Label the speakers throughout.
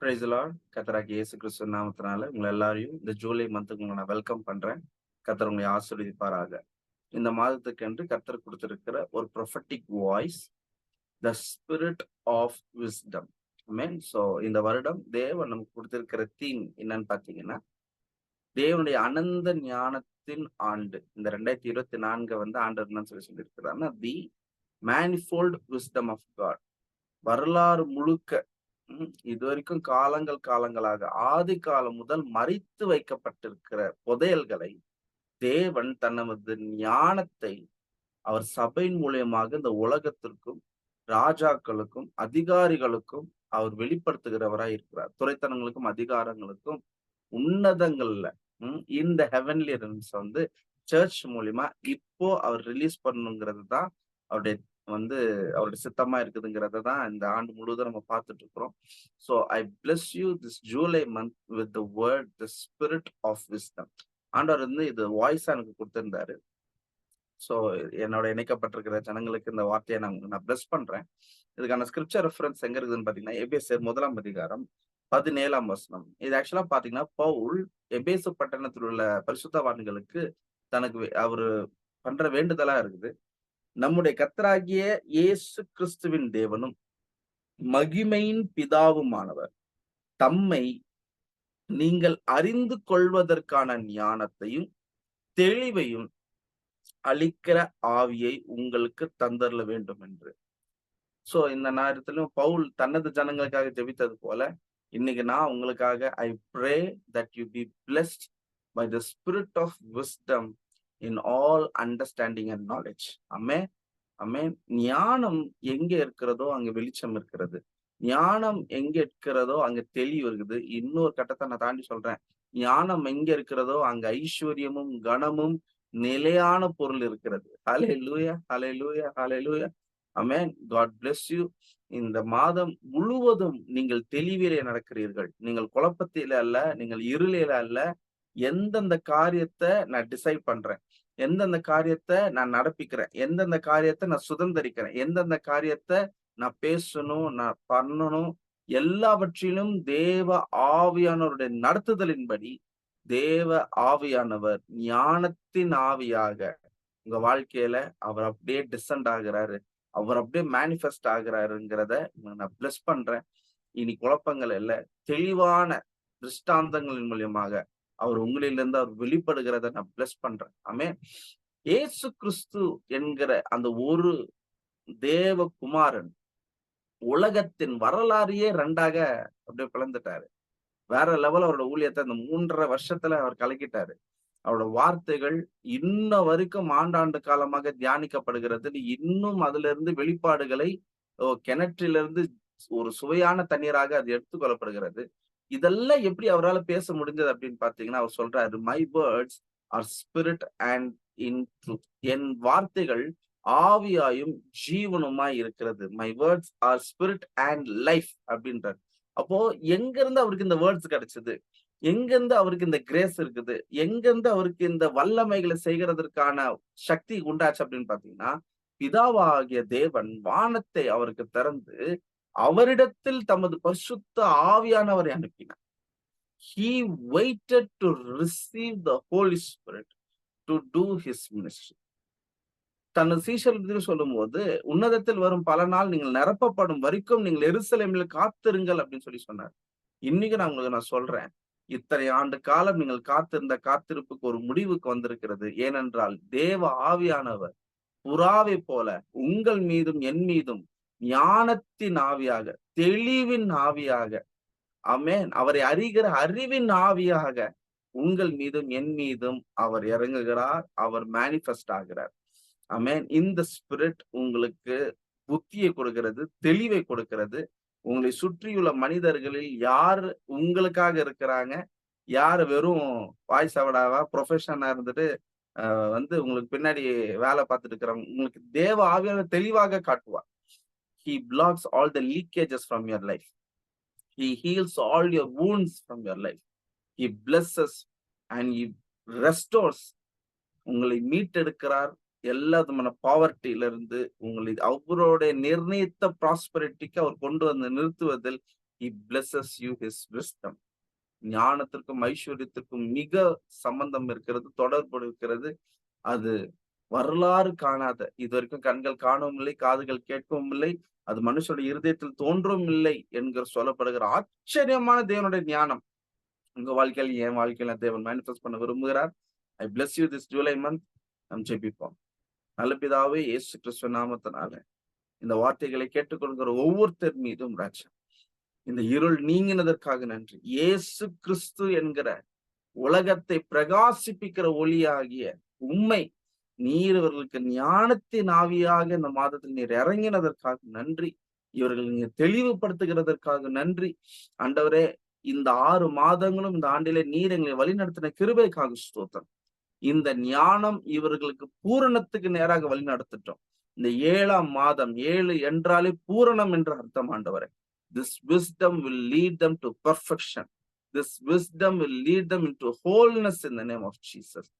Speaker 1: Price Lord இயேசு கிறிஸ்து நாமத்தினால உங்களை எல்லாரையும் இந்த ஜூலை மந்த்துக்கு உங்களை நான் வெல்கம் பண்றேன். கத்தர் உங்களை ஆசீர்வதிப்பாராக. இந்த மாதத்துக்கு என்று கத்தர் கொடுத்திருக்கிற ஒரு prophetic voice the spirit of wisdom mean so இந்த வருடம் தேவன் நமக்கு கொடுத்திருக்கிற தீம் என்னன்னு பார்த்தீங்கன்னா தேவனுடைய அனந்த ஞானத்தின் ஆண்டு. இந்த ரெண்டாயிரத்தி இருபத்தி நான்கு வந்து ஆண்டு என்னன்னு சொல்லி சொல்லியிருக்கிறாருன்னா the manifold wisdom of God வரலாறு முழுக்க இது வரைக்கும் காலங்கள் காலங்களாக ஆதி காலம் முதல் மறித்து வைக்கப்பட்டிருக்கிற புதையல்களை தேவன் தனது ஞானத்தை அவர் சபையின் மூலியமாக இந்த உலகத்திற்கும் ராஜாக்களுக்கும் அதிகாரிகளுக்கும் அவர் வெளிப்படுத்துகிறவராய் இருக்கிறார். துறைத்தனங்களுக்கும் அதிகாரங்களுக்கும் உன்னதங்கள்ல. இந்த ஹெவன்லி ரிம்ஸ் வந்து சர்ச் மூலியமா இப்போ அவர் ரிலீஸ் பண்ணுங்கிறது தான் அவருடைய வந்து அவருடைய சித்தமா இருக்குதுங்கிறத தான் இந்த ஆண்டு முழுவதும் நம்ம பார்த்துட்டு இருக்கிறோம். So I bless you this July month with the word the spirit of wisdom ஆண்டவர் வந்து இது வாய்ஸா எனக்கு கொடுத்திருந்தாரு. ஸோ என்னோட இணைக்கப்பட்டிருக்கிற ஜனங்களுக்கு இந்த வார்த்தையை நான் நான் பிளஸ் பண்றேன். இதுக்கான ஸ்கிரிப்சர் ரெஃபரன்ஸ் எங்க இருக்குதுன்னு பாத்தீங்கன்னா எபேசர் முதலாம் அதிகாரம் பதினேழாம் வசனம். இது ஆக்சுவலா பாத்தீங்கன்னா பவுல் எபேசு பட்டணத்தில் உள்ள பரிசுத்தவான்களுக்கு தனக்கு அவரு பண்ற வேண்டுதலா இருக்குது. நம்முடைய கத்தராகிய இயேசு கிறிஸ்துவின் தேவனும் மகிமையின் பிதாவுமானவர். தம்மை நீங்கள் அறிந்து கொள்வதற்கான ஞானத்தையும் தெளிவையும் அளிக்கிற ஆவியை உங்களுக்கு தந்தரல வேண்டும் என்று. சோ இந்த நேரத்திலும் பவுல் தனது ஜனங்களுக்காக ஜெபித்தது போல இன்னைக்கு நான் உங்களுக்காக I pray that you be blessed by the spirit of wisdom in all understanding and knowledge அமே அமே ஞானம் எங்க இருக்கிறதோ அங்க வெளிச்சம் இருக்கிறது. ஞானம் எங்க இருக்கிறதோ அங்க தெளிவு இருக்குது. இன்னொரு கட்டத்தை நான் தாண்டி சொல்றேன். ஞானம் எங்க இருக்கிறதோ அங்க ஐஸ்வர்யமும் கனமும் நிலையான பொருள் இருக்கிறது. ஹலே லூயா ஹலே லூயா ஹலே லூயா அமேன் காட் bless யூ இந்த மாதம் முழுவதும் நீங்கள் தெளிவிலே நடக்கிறீர்கள். நீங்கள் குழப்பத்தில அல்ல நீங்கள் இருளில அல்ல. எந்தெந்த காரியத்தை நான் டிசைட் பண்றேன் எந்தெந்த காரியத்தை நான் நடப்பிக்கிறேன் எந்தெந்த காரியத்தை நான் சுதந்திரிக்கிறேன் எந்தெந்த காரியத்தை நான் பேசணும் நான் பண்ணணும் எல்லாவற்றிலும் தேவ ஆவியானவருடைய நடத்துதலின்படி தேவ ஆவியானவர் ஞானத்தின் ஆவியாக உங்க வாழ்க்கையில அவர் அப்படியே டிசன்ட் ஆகுறாரு அவர் அப்படியே மேனிஃபெஸ்ட் ஆகுறாருங்கிறத நான் பிளஸ் பண்றேன். இனி குழப்பங்கள் இல்லை தெளிவான திருஷ்டாந்தங்களின் மூலியமாக அவர் உங்களிலிருந்து அவர் வெளிப்படுகிறத நான் பிளஸ் பண்றேன். ஆமே இயேசு கிறிஸ்து என்கிற அந்த ஒரு தேவ குமாரன் உலகத்தின் வரலாறையே ரெண்டாக அப்படியே பிளந்துட்டாரு. வேற லெவல் அவரோட ஊழியத்தை அந்த மூன்றரை வருஷத்துல அவர் கலக்கிட்டாரு. அவரோட வார்த்தைகள் இன்ன வரைக்கும் ஆண்டாண்டு காலமாக தியானிக்கப்படுகிறது. இன்னும் அதுல இருந்து வெளிப்பாடுகளை ஓ, கிணற்றிலிருந்து ஒரு சுவையான தண்ணீராக அது எடுத்துக்கொள்ளப்படுகிறது இதெல்லாம் எப்படி அவரால் பேச முடிஞ்சது அப்படின்னு பாத்தீங்கன்னா அவர் சொல்றாரு my words are spirit and in truth என் வார்த்தைகள் ஆவியாயும் ஜீவனுமாய் இருக்கிறது. My words are spirit and life அப்படின்றார். அப்போ எங்க இருந்து அவருக்கு இந்த வேர்ட்ஸ் கிடைச்சது? எங்க இருந்து அவருக்கு இந்த கிரேஸ் இருக்குது? எங்கிருந்து அவருக்கு இந்த வல்லமைகளை செய்கிறதற்கான சக்தி உண்டாச்சு அப்படின்னு பாத்தீங்கன்னா பிதாவாகிய தேவன் வானத்தை அவருக்கு திறந்து அவரிடத்தில் தமது பரிசுத்த ஆவியானவரை அனுப்பினார். He waited to receive the holy spirit to do his ministry. தனது சீஷர்களுக்கு சொல்லும் போது உன்னதத்தில் வரும் பல நாள் நீங்கள் நிரப்பப்படும் வரைக்கும் நீங்கள் எருசலேமில் காத்திருங்கள் அப்படின்னு சொல்லி சொன்னார். இன்னைக்கு நான் உங்களுக்கு நான் சொல்றேன். இத்தனை ஆண்டு காலம் நீங்கள் காத்திருந்த காத்திருப்புக்கு ஒரு முடிவுக்கு வந்திருக்கிறது. ஏனென்றால் தேவ ஆவியானவர் புறாவை போல உங்கள் மீதும் என் மீதும் ஞானத்தின் ஆவியாக தெளிவின் ஆவியாக அமேன் அவரை அறிகிற அறிவின் ஆவியாக உங்கள் மீதும் என் மீதும் அவர் இறங்குகிறார் அவர் மேனிஃபெஸ்ட் ஆகிறார். அமேன் இந்த ஸ்பிரிட் உங்களுக்கு புத்தியை கொடுக்கிறது தெளிவை கொடுக்கிறது. உங்களை சுற்றியுள்ள மனிதர்களில் யார் உங்களுக்காக இருக்கிறாங்க? யார் வெறும் வாய்ஸ் அவடாவா ப்ரொஃபஷனா இருந்துட்டு வந்து உங்களுக்கு பின்னாடி வேலை பார்த்துட்டு இருக்கிறவங்க உங்களுக்கு தேவ ஆவியான தெளிவாக காட்டுவார். He blocks all the leakages from your life. He heals all your wounds from your life. He blesses and he restores. உங்களை மீட்டெடுக்கிறார் எல்லா விதமான பாவர்ட்டியில இருந்து உங்களை அவருடைய நிர்ணயித்த ப்ராஸ்பரிட்டிக்கு அவர் கொண்டு வந்து நிறுத்துவதில் he blesses you his wisdom ஞானத்திற்கும் ஐஸ்வர்யத்திற்கும் மிக சம்பந்தம் இருக்கிறது தொடர்பு இருக்கிறது. அது வரலாறு காணாத. இது வரைக்கும் கண்கள் காணவும் இல்லை காதுகள் கேட்கவும் இல்லை அது மனுஷனுடைய இருதயத்தில் தோன்றவும் இல்லை என்கிற சொல்லப்படுகிற ஆச்சரியமான தேவனுடைய ஞானம். உங்க வாழ்க்கையில் என் வாழ்க்கையில தேவன் மேனிஃபெஸ்ட் பண்ண விரும்புகிறார். I bless you this July month நம் ஜெபிப்போம். நல்ல பிதாவே இயேசு கிறிஸ்துவ நாமத்தினால இந்த வார்த்தைகளை கேட்டுக்கொள்கிற ஒவ்வொருத்தர் மீதும் ராஜா இந்த இருள் நீங்கினதற்காக நன்றி. இயேசு கிறிஸ்து என்கிற உலகத்தை பிரகாசிப்பிக்கிற ஒளியாகிய உண்மை நீர் இவர்களுக்கு ஞானத்தின் ஆவியாக இந்த மாதத்தில் நீர் இறங்கினதற்காக நன்றி. இவர்கள் நீர் தெளிவுபடுத்துகிறதற்காக நன்றி. ஆண்டவரே இந்த ஆறு மாதங்களும் இந்த ஆண்டிலே நீர் எங்களை வழிநடத்தின கிருபைக்காக ஸ்தோத்திரம். இந்த ஞானம் இவர்களுக்கு பூரணத்துக்கு நேராக வழி நடத்திட்டோம் இந்த ஏழாம் மாதம் ஏழு என்றாலே பூரணம் என்ற அர்த்தம் ஆண்டவரே. This wisdom will lead them to perfection this wisdom will lead them in to wholeness in the name of Jesus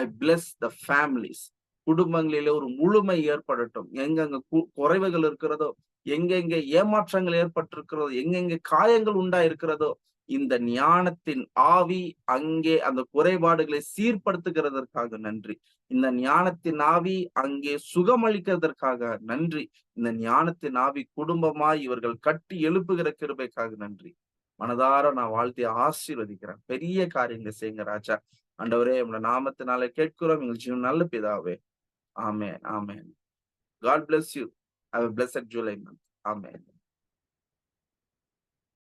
Speaker 1: I bless the families குடும்பங்களிலே ஒரு முழுமை ஏற்படட்டும். எங்கெங்க குறைவுகள் இருக்கிறதோ எங்கெங்க ஏமாற்றங்கள் ஏற்பட்டிருக்கிறதோ எங்கெங்க காயங்கள் உண்டா இருக்கிறதோ இந்த ஞானத்தின் ஆவி அங்கே அந்த குறைபாடுகளை சீர்படுத்துகிறதற்காக நன்றி. இந்த ஞானத்தின் ஆவி அங்கே சுகமளிக்கிறதற்காக நன்றி. இந்த ஞானத்தின் ஆவி குடும்பமாய் இவர்கள் கட்டி எழுப்புகிற கிருபைக்காக நன்றி. மனதார நான் வாழ்த்தி ஆசீர்வதிக்கிறேன். பெரிய காரியங்களை செய்யுங்க ராஜா. ஆண்டவரே உங்களோட நாமத்தினால கேட்கிறோம். எங்கள் ஜீவன் நல்ல பிதாவே. ஆமேன் ஆமேன். God bless you how bless July month amen.